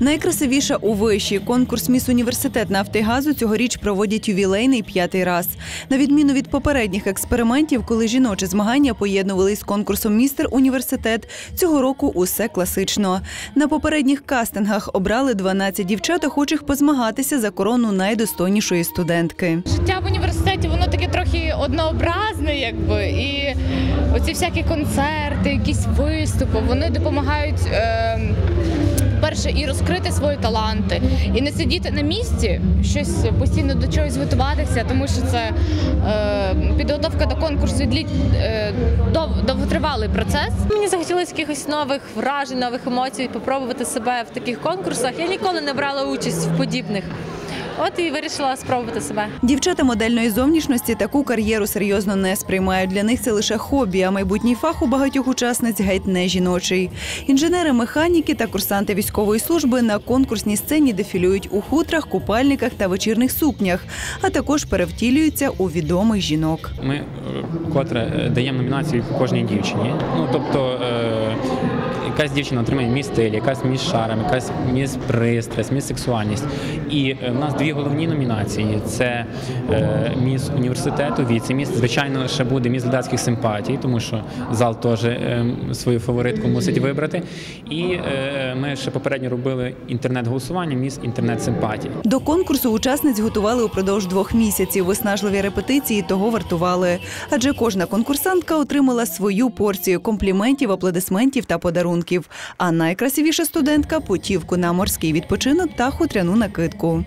Найкрасивіша у виші конкурс Міс Університет Нафтигазу цьогоріч проводять ювілейний п'ятий раз. На відміну від попередніх експериментів, коли жіночі змагання поєднувались з конкурсом Містер Університет, цього року усе класично. На попередніх кастингах обрали 12 дівчат, охочих позмагатися за корону найдостойнішої студентки. Життя в університеті воно таке трохи однообразне, якби і оці всякі концерти, якісь виступи, вони допомагають. Е, Перше, і розкрити свої таланти, і не сидіти на місці, щось постійно до чогось готуватися, тому що це е, підготовка до конкурсу длі, е, дов, довготривалий процес. Мені захотілося якихось нових вражень, нових емоцій, попробувати себе в таких конкурсах. Я ніколи не брала участь в подібних. От і вирішила спробувати себе. Дівчата модельної зовнішності таку кар'єру серйозно не сприймають. Для них це лише хобі, а майбутній фах у багатьох учасниць геть не жіночий. Інженери, механіки та курсанти військової служби на конкурсній сцені дефілюють у хутрах, купальниках та вечірних сукнях, а також перевтілюються у відомих жінок. Ми е, котре е, даємо номінацію кожній дівчині. Ну тобто е, якась дівчина отримає міс стиль, якась міс шарм, якась міс пристрасть, міс сексуальність. І е, в нас дві головні номінації: це е, міс університету, віце-міс. Звичайно, ще буде міс глядацьких симпатій, тому що зал теж е, свою фаворитку мусить вибрати. І е, ми ще попередньо робили інтернет-голосування, міс інтернет-симпатій. До конкурсу учасниць готували упродовж двох місяців. Виснажливі репетиції того вартували. Адже кожна конкурсантка отримала свою порцію компліментів, аплодисментів та подарунків. А найкрасивіша студентка путівку на морський відпочинок та хутряну накидку.